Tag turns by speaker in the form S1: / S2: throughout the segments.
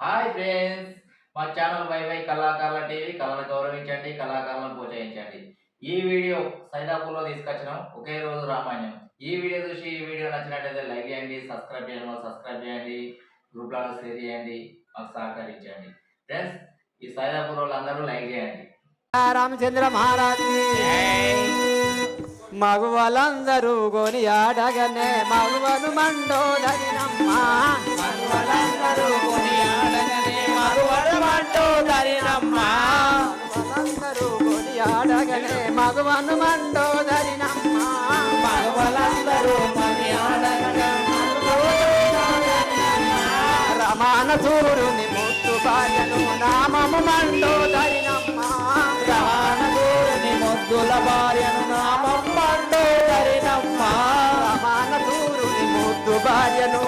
S1: Hi friends మా channel Y Y కళాకారుల TV కళను గౌరవించండి కళాకారులను ప్రోత్సహించండి. ఈ వీడియో సైదాపూర్లో తీసుకొచ్చినాం ఒకే రోజు రామాయణం. ఈ వీడియో చూసి ఈ వీడియో నచ్చినట్లయితే లైక్ చేయండి సబ్స్క్రైబ్ చేయండి సబ్స్క్రైబ్ చేయండి గ్రూప్లలో షేర్ చేయండి మాకు సహకరించండి. ఫ్రెండ్స్ ఈ సైదాపూర్ వాళ్ళందరూ లైక్ చేయండి.
S2: రామచంద్ర మహారాజు మగవాళ్ళందరూ కొని ఆడగానే మగవను మండోదరినమ్మ మగవాళ్ళందరూ కొని మగవను మండోదరినమ్మ మగవాళ్ళందరూ కొని ఆడగానే మగవను మండోదరినమ్మ మగవాళ్ళందరూ కొని ఆడగానే రమాన సూరుని ముత్తు బాయను నామము మండోదరినమ్మ రమాన సూరుని ముద్దుల భార్యను నామం మండోదరినమ్మ రమాన సూరుని ముద్దు భార్యను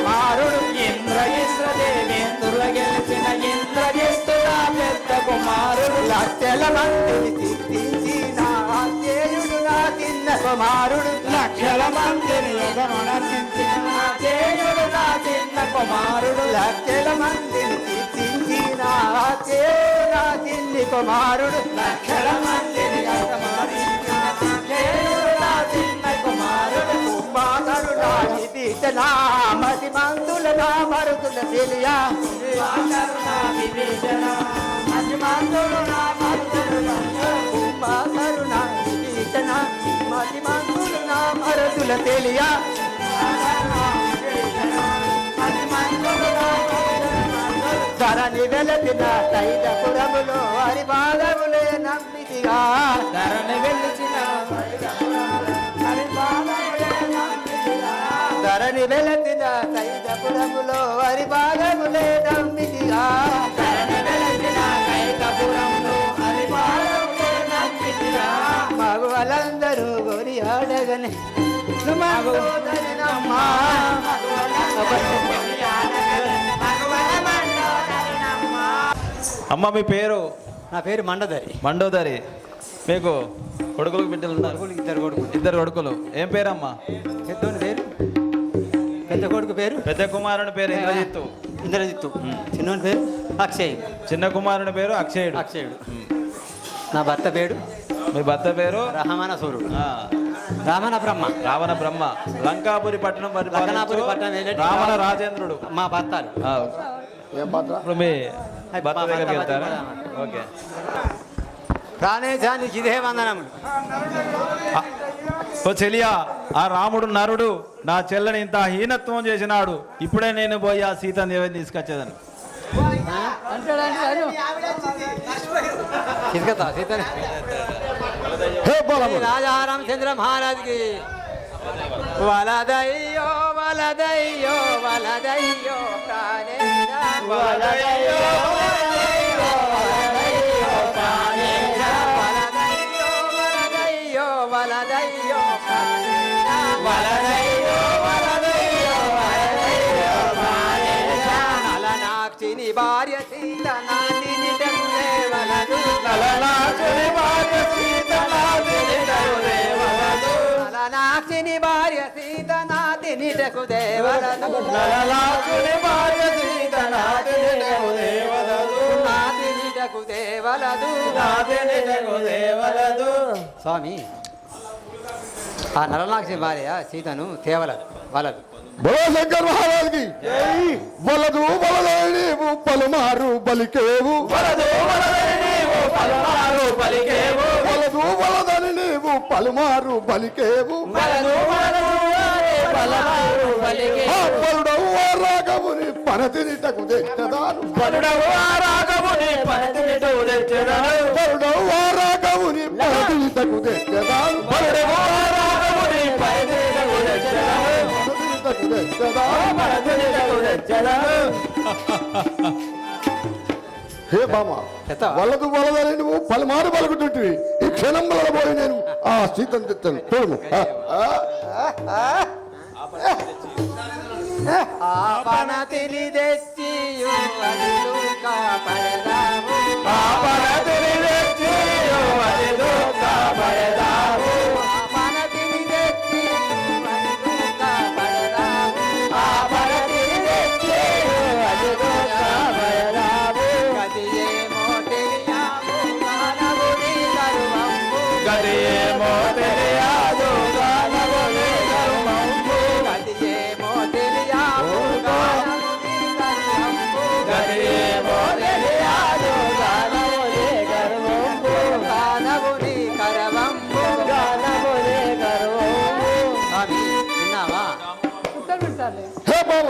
S2: కుమారుడు ఇంద్ర ఇంద్ర దేవేంద్రుల గెలిచిన ఇంద్ర పెద్ద కుమారుడు. లక్షల మందిని తిట్టించి నా ఆచేయుడు నా చిన్న కుమారుడు. లక్షల మందిని యుగమనసించిన నా చేయుడు నా చిన్న కుమారుడు. లక్షల మందిని తిట్టించి నా ఆచేయుడు నా చిన్ని కుమారుడు. లక్షల మంది కుంభాకరు నా విభీషణ మతి మందుల నా మరుదుల తెలియ. నా మందులు నా మరుదుల నా నా తెలియ. ధరణి వెలసిన తైదపురములో హరి పాదములే నమ్మిదిగా ధరణి వెలిచిన హరి నమ్మిదిగా ధరణి వెలసిన తైదపురములో హరి నమ్మిదిగా మగవాళ్ళందరూ గొరి ఆడగనే.
S3: అమ్మ మీ పేరు?
S2: నా పేరు మండదరి.
S3: మండోదరి. మీకు కొడుకులకు బిడ్డలు ఉన్నారు.
S2: కొడుకులు ఇద్దరు కొడుకు
S3: ఇద్దరు కొడుకులు. ఏం పేరమ్మా?
S2: పెద్దోని పేరు? పెద్ద కొడుకు పేరు?
S3: పెద్ద కుమారుని పేరు ఇంద్రజిత్తు.
S2: ఇంద్రజిత్తు. చిన్నోని పేరు? అక్షయ్.
S3: చిన్న కుమారుని పేరు అక్షయుడు.
S2: అక్షయుడు. నా భర్త పేరు?
S3: మీ భర్త పేరు?
S2: రహమాన సూరుడు
S3: ఆ,
S2: రామన బ్రహ్మ.
S3: రావణ బ్రహ్మ. లంకాపురి పట్టణం
S2: లంకాపురి పట్టణం ఏంటంటే
S3: రావణ రాజేంద్రుడు.
S2: మా భర్తలు.
S3: ఆ, ఇప్పుడు మీ భర్త దగ్గరికి వెళ్తారా? ఓకే.
S2: ప్రాణేశానికి ఇదే వందనములు.
S3: ఓ చెలియా ఆ రాముడు నరుడు నా చెల్లని ఇంత హీనత్వం చేసినాడు. ఇప్పుడే నేను పోయి ఆ సీతాదేవిని తీసుకొచ్చేదాన్ని.
S2: చిరకతా సీత. రాజా రామచంద్ర మహారాజ్కి. వలదయ్యో వలదయ్యో వలదయ్యో ప్రాణేశ వలదయ్యో వలదయ్యో భార్య సీత దేవలదు దేవలదు స్వామి ఆ నలనాక్షి భార్య సీతను తేవలదు వలదు.
S4: బలో శంకర్ మహారాజుకి వలదు పలుమారు బలికేవు. వలదు పలుమారు బలికేవు. వలదు వలదని నీవు పలుమారు బలికేవు. పలుడవు ఆ రాగముని పనతినిటకు తెచ్చదాను పలుడవు ఆ రాగముని పనతినిటకు తెచ్చదాను పలుడవు ఆ రాగముని పనతినిటకు తెచ్చదాను పలుడవు ఆ రాగముని పనతినిటకు తెచ్చదాను పనతినిటకు హే బామ? వలదు వలదని నువ్వు పలుమారు పలుకుతుంటివి. ఈ క్షణం పోయి నేను ఆ సీతను తెచ్చాను చూడము పాపన ఆ.
S2: ఆపణ తిని
S3: పాపన తిరిగెచ్చి
S2: విన్నావా
S4: హే బామ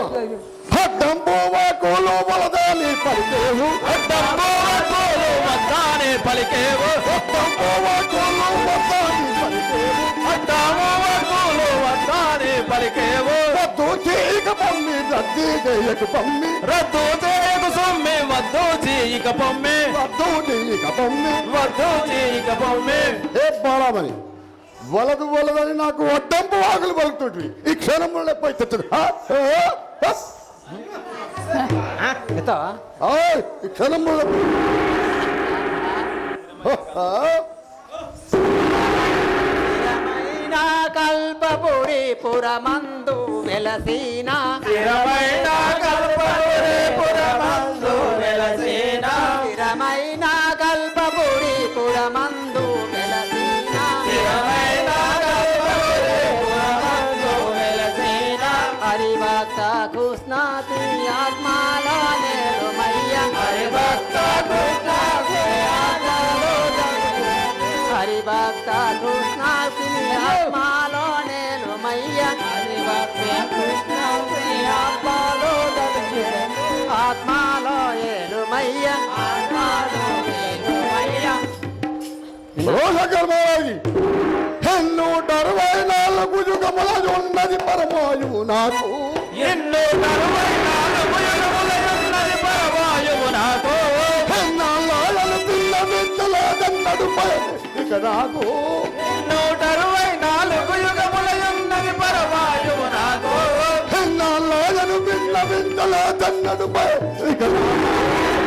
S4: అడ్డం పోవా కోలో వలదాని పలికేవు
S3: అడ్డంబో అడ్డోలు వద్దానే పలికేవు
S4: అడ్డం పోవా కోలో వలదాని పలికేవు
S3: అడ్డాము అడ్డోలు వద్దానే పలికేవు.
S4: వద్దు చేయక పమ్మి రద్దీ చేయక పమ్మి
S3: రద్దు చేయకు సొమ్మి వద్దు చీక పొమ్మి.
S4: వద్దు చేయక పమ్మి.
S3: వద్దు చీక పొమ్మి.
S4: ఏ బాలామని వలదు వలదని నాకు వడ్డంపు వాకులు పలుకుతుంటివి. ఈ క్షణంలో పోయి తెచ్చదు
S2: ఎత్తావా
S4: ఈ క్షణంలో
S2: స్థిరమైన కల్పపురి పురమందు వెలసీన
S3: స్థిరమైన
S4: నూట అరవై నాలుగు యుగముల ఉన్నది పరమాయువు నాకు.
S3: ఎన్నో అరవై నాలుగు
S4: పిల్ల వింతలేదన్నడు ఇక నాకు.
S3: నూట అరవై నాలుగు యుగములయున్నది పరవాయువు నాతో
S4: నాళ్ళను పిల్ల వింతలేదన్నడు ఇక నాకు.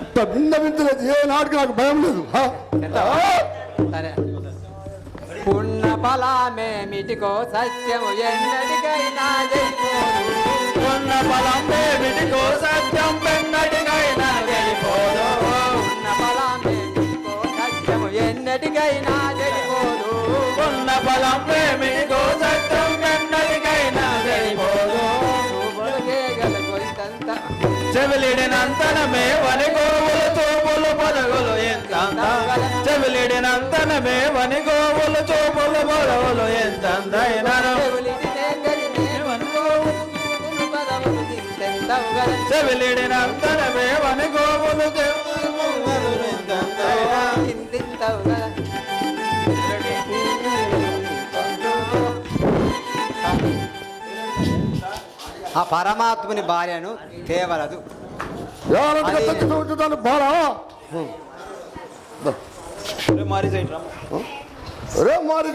S4: ఇంత భిన్న వింతలేదు ఏ నాటికి నాకు భయం లేదు.
S2: పుణ్య ఫలమేమిటికో సత్యము ఎన్నటికైనా
S3: బలం విడికో సత్యం పెన్నటికైనా చెవిలిడినంతనమే వని గోవులు చూపులు పదవులు ఎంత చెవిలిడినంతనమే వని గోవులు చూపులు పదవులు ఎంత అందైనను చెవిలిడినంతనమే వని గోవులు
S2: ఆ పరమాత్ముని భార్యను తేవలదు.
S4: ఎవరంటే రే మారి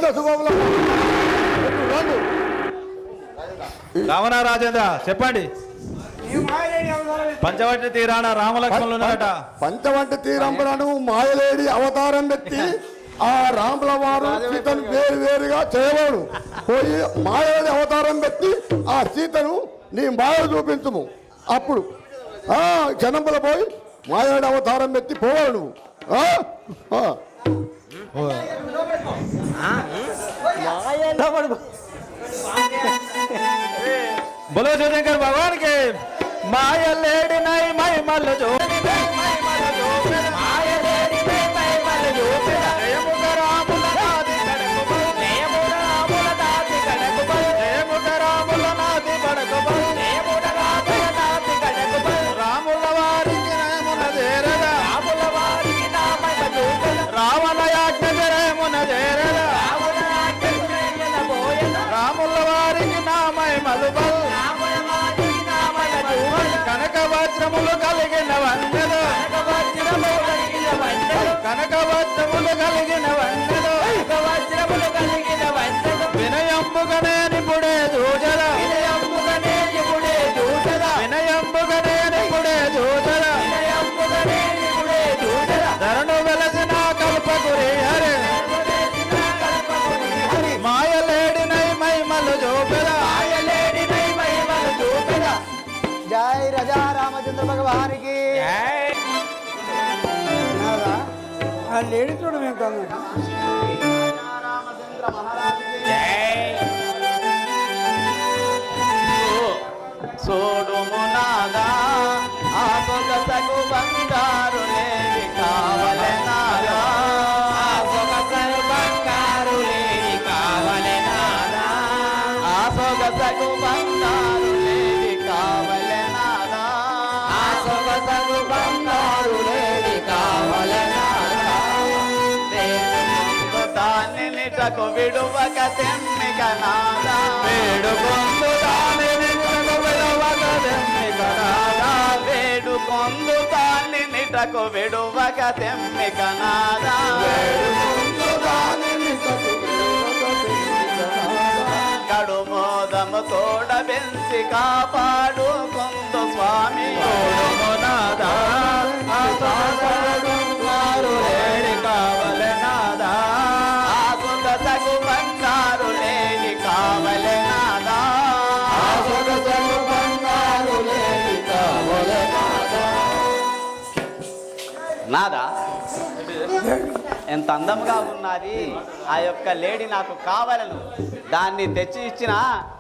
S3: రావణ రాజేంద్ర చెప్పండి. పంచవటి తీరాన రామలక్ష్మణులు ఉన్నారట
S4: పంచవంటి తీరంబరను మాయలేడి అవతారం పెట్టి ఆ రాముల వారు సీతను వేరు వేరుగా చేయవాడు. పోయి మాయలేడి అవతారం పెట్టి ఆ సీతను నీ మాయ చూపించుము. అప్పుడు జనంబుల పోయి మాయాడు అవతారం ఎత్తి పోవాలి నువ్వు బలో ఆ.
S3: బోలో శివశంకర్ భగవాన్కి మాయ లేడి నై మై మల్ల జోడి వజ్రములు కలిగిన వందలు. కనక వజ్రములు కలిగిన వందలు. వినయంబుగనే నిపుడే దూజల. వినయంబుగనే
S5: ఆ లేడీ చూడడం ఎంత అందంగా.
S3: దాని నిటకు విడువక తెమ్మిక నాదా వేడుకొందు దాని నిటకు విడువక తెమ్మిక నాదా వేడుకొందు దాని నిటకు విడువక తెమ్మిక నాదా వేడుకొందు దాని నిటకు కడు మోదము తోడ బెంసి కాపాడు కొందు స్వామి నాదా? ఎంత అందంగా ఉన్నది. ఆ యొక్క లేడీ నాకు కావాలను. దాన్ని తెచ్చి ఇచ్చినా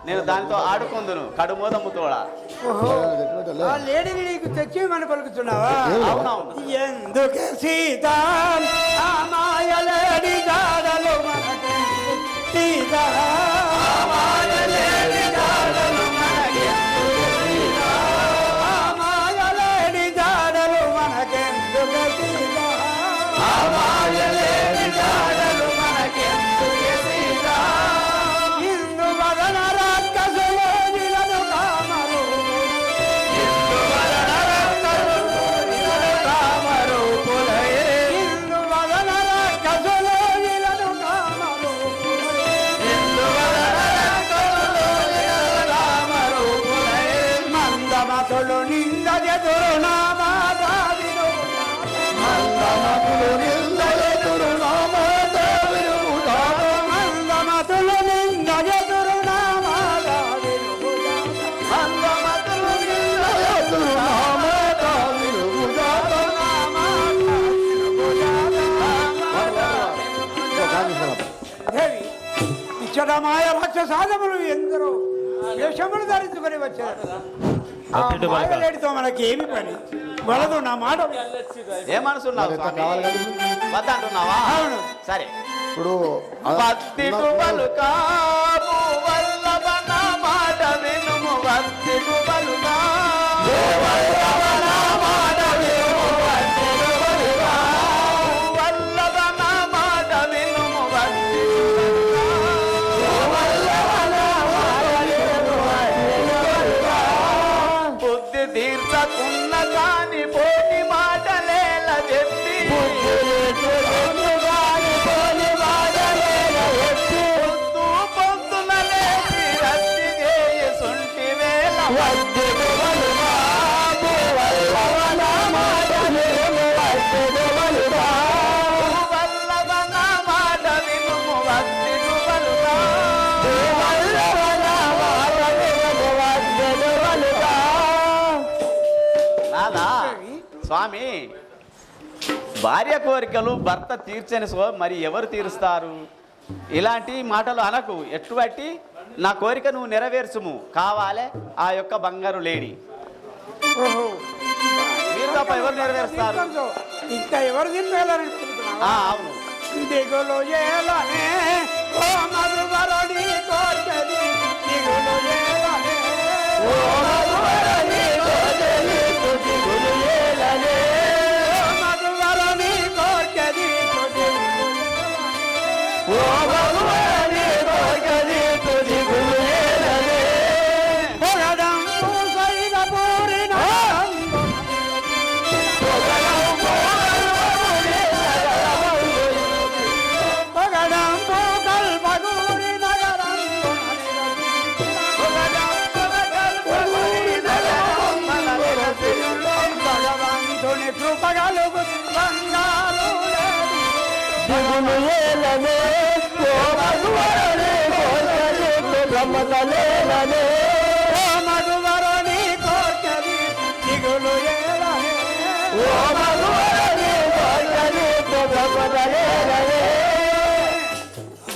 S3: నేను దానితో ఆడుకుందును. కడుమోదము తోడ.
S5: లేడీని నీకు తెచ్చి మన పలుకుతున్నావా?
S3: అవునవును.
S5: ఎందుకు సీత లేడీ సీత ఇచ్చటమాయ రాక్షసాదములు ఎందరో. వేషములు ధరించుకొని వచ్చారు? ఆ మాయలేడితో మనకి ఏమి పని? వలదు నా మాట.
S3: ఏమనుకున్నావు స్వామి? వద్దంటున్నావా
S5: అవును.
S3: సరే.
S4: ఇప్పుడు
S3: భక్తికు పలుకాము వల్లభ నా మాట వినుము. భక్తికు పలుకాము స్వామి. భార్య కోరికలు భర్త తీర్చని సో మరి ఎవరు తీరుస్తారు? ఇలాంటి మాటలు అనకు. ఎటువంటి? నా కోరిక నువ్వు నెరవేర్చుము. కావాలే ఆ యొక్క బంగారు లేడీ.
S5: ఓహో.
S3: మీరు తప్ప ఎవరు నెరవేరుస్తారు?
S5: ఇంకా ఎవరు
S3: అవును.
S5: దిగులు ఓ ఓ ఓ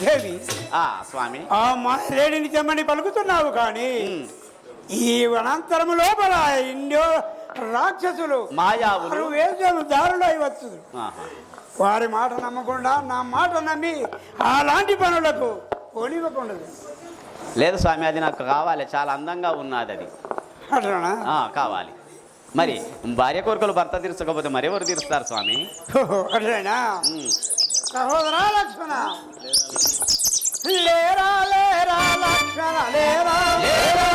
S5: దేవి
S6: ఆ స్వామి.
S5: ఆ తెమ్మని పలుకుతున్నావు కానీ ఈ వనాంతరము లోపల ఇండో రాక్షసులు
S6: మాయావులు.
S5: వారు వేషం దారులు అయ్యవచ్చు. వారి మాట నమ్మకుండా నా మాట నమ్మి అలాంటి పనులకు పోనివ్వకుండదు
S6: లేదు స్వామి అది నాకు కావాలి. చాలా అందంగా ఉన్నది అది. కావాలి. మరి భార్య కోరికలు భర్త తీర్చకపోతే మరెవరు తీరుస్తారు స్వామి?
S5: ఓహో, అట్లేనా?
S6: ఉమ్.
S5: సహోదరా లక్ష్మణ. లేరా లేరా లక్ష్మణ లేరా లేరా. లేరా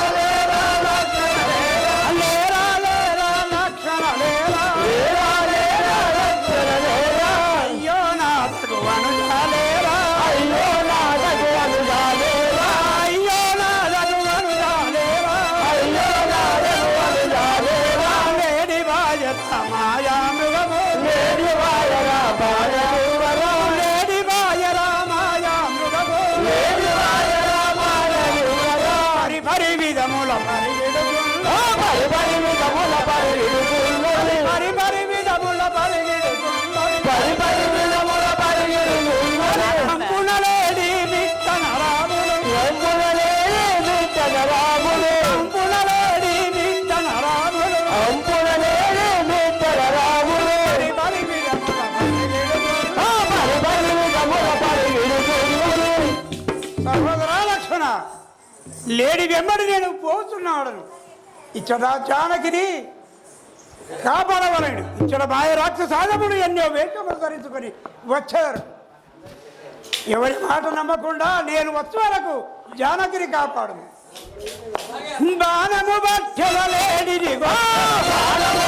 S5: వెంబడి నేను పోతున్నాడను. ఇచ్చట చాణకిని కాపాడవలడు ఇచ్చట మాయ రాక్షసాదముడు ఎన్నో వేషములు ధరించుకొని వచ్చారు. ఎవరి మాట నమ్మకుండా నేను వచ్చే వరకు జానకిని కాపాడు బాణము బట్టెల బాణము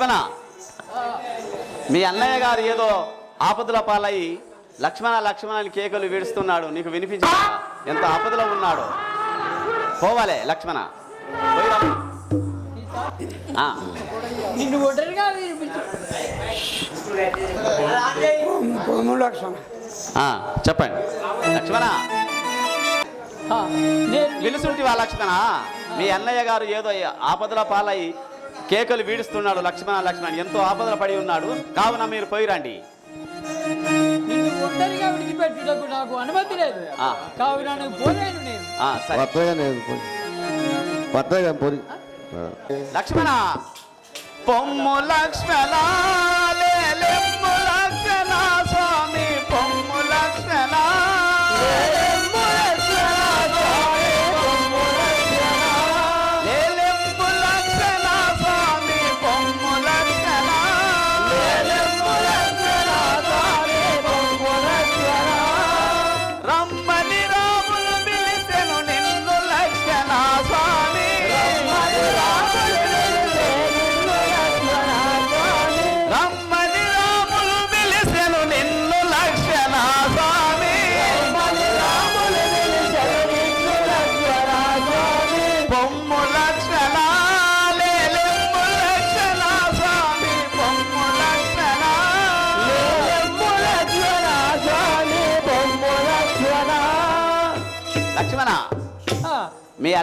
S6: లక్ష్మణ. మీ అన్నయ్య గారు ఏదో ఆపదల పాలై లక్ష్మణ లక్ష్మణ అని కేకలు విడుస్తున్నాడు. నీకు వినిపించ ఎంత ఆపదలో ఉన్నాడు. పోవాలే లక్ష్మణ. చెప్పండి. లక్ష్మణ. పిలుసుంటివా లక్ష్మణ? మీ అన్నయ్య గారు ఏదో ఆపదల పాలై కేకలు వీడుస్తున్నాడు లక్ష్మణ లక్ష్మణ. ఎంతో ఆపదల పడి ఉన్నాడు. కావున మీరు పోయిరండి
S7: నిన్ను ఒంటరిగా విడిచిపెట్టుటకు నాకు అనుమతి లేదు.
S6: ఆ.
S7: కావున నేను పోలేను నేను.
S6: ఆ, సరే.
S4: పట్టగా నేను పోయి. పోయి.
S6: లక్ష్మణ పొమ్ము లక్ష్మణ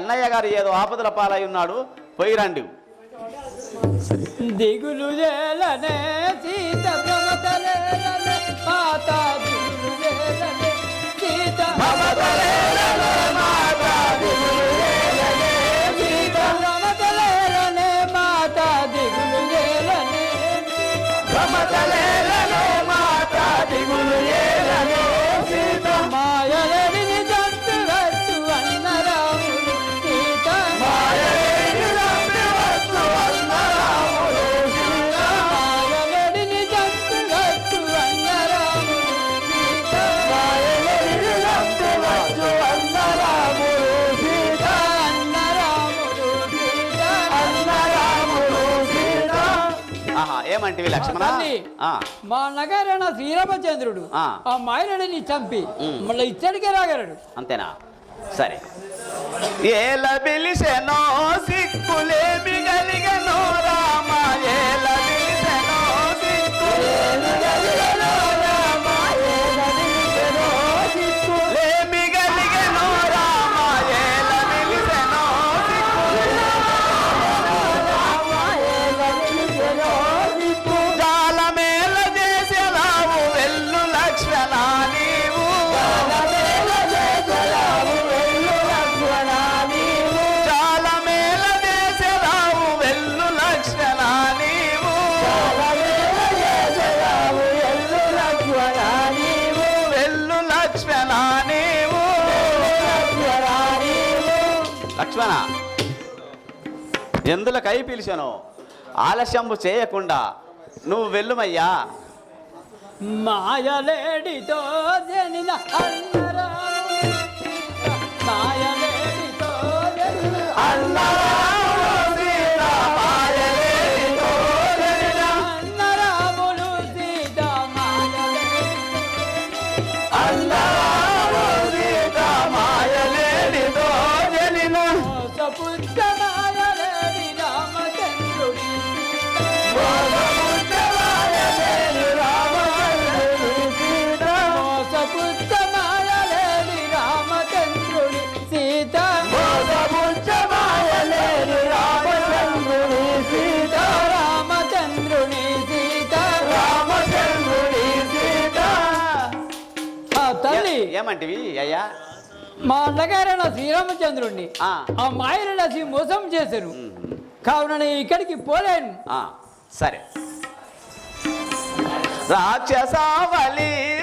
S6: అన్నయ్య గారు ఏదో ఆపదల పాలై ఉన్నాడు పోయి రండి.
S7: దిగులు జలనే సీత
S6: లక్ష్మణ.
S7: మా నగరైన శ్రీరామచంద్రుడు
S6: ఆ.
S7: ఆ మాయనడిని చంపి. మళ్ళీ ఇచ్చడికే రాగలడు.
S6: అంతేనా? సరే. ఏల పిలిసెనో సిక్కులేమి ఎందులకై పిలిచాను ఆలస్యంబు చేయకుండా నువ్వు వెళ్ళుమయ్యా.
S7: మాయలేడితో జనిన మాయలేడితో
S6: ఏమంటివి అయ్యా?
S7: మా అన్నగారైన శ్రీరామచంద్రుణ్ణి.
S6: ఆ.
S7: ఆ మాయను నసి మోసం చేశారు. కావున నేను ఇక్కడికి పోలేను.
S6: ఆ, సరే. రాక్షసావలి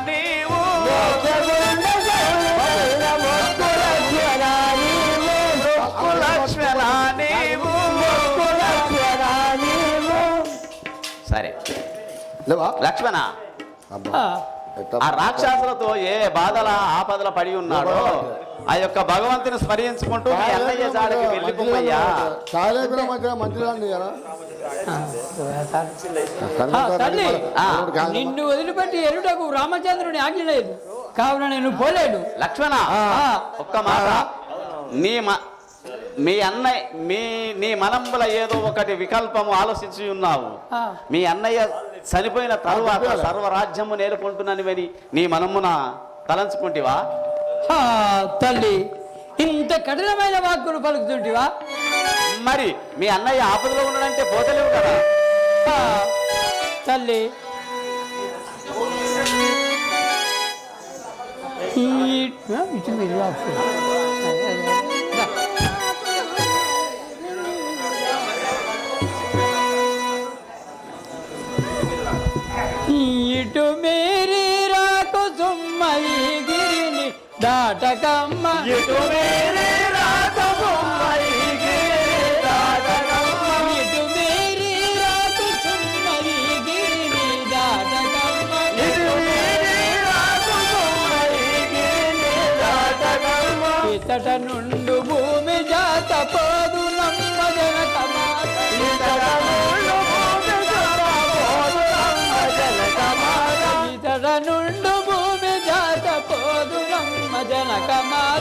S6: నీవు సరే.
S4: లేవా?
S6: లక్ష్మణ
S4: అబ్బా.
S7: ఆ,
S6: రాక్షసులతో ఏ బాధల ఆపదల పడి ఉన్నాడో ఆ యొక్క భగవంతుని స్మరించుకుంటూ అన్నయ్య జాడకి వెళ్ళిపోయ్యా
S4: మంచిగా మంచిగా
S7: తల్లి నిన్ను వదిలిపెట్టి ఎరుటకు రామచంద్రుని ఆజ్ఞ లేదు. కావున నేను పోలేను.
S6: లక్ష్మణ. ఒక్క మాట. నీ మ- మీ అన్నయ్య మీ నీ మనంబుల ఏదో ఒకటి వికల్పము ఆలోచించి ఉన్నావు. మీ అన్నయ్య చనిపోయిన తరువాత సర్వరాజ్యము నేర్కొంటున్నానివని నీ మనమున తలంచుకుంటివా?
S7: తల్లి ఇంత కఠినమైన వాక్కులు పలుకుతుంటివా?
S6: మరి మీ అన్నయ్య ఆపదలో ఉన్నాడంటే పోతలేవు కదా.
S7: తల్లి. ఇటు మీరు రాకు సుమ్మయి గిరిని దాటకమ్మ. ఇటు మీరి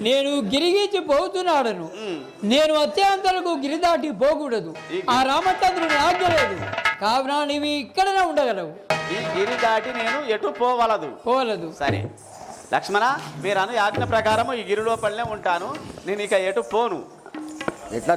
S7: నేను గిరిగిచ్చి పోతున్నాడను. నేను అత్యంతలకు గిరి దాటి పోకూడదు. ఆ రామచంద్రుని ఆజ్ఞ లేదు. కావున నీవి ఇక్కడనే ఉండగలవు.
S6: ఈ గిరి దాటి నేను ఎటు పోవలదు.
S7: పోవలదు.
S6: సరే. లక్ష్మణ మీరు అను ఆజ్ఞ ప్రకారం ఈ గిరి లోపలనే ఉంటాను. నేను ఇక ఎటు పోను.
S4: ఎట్లా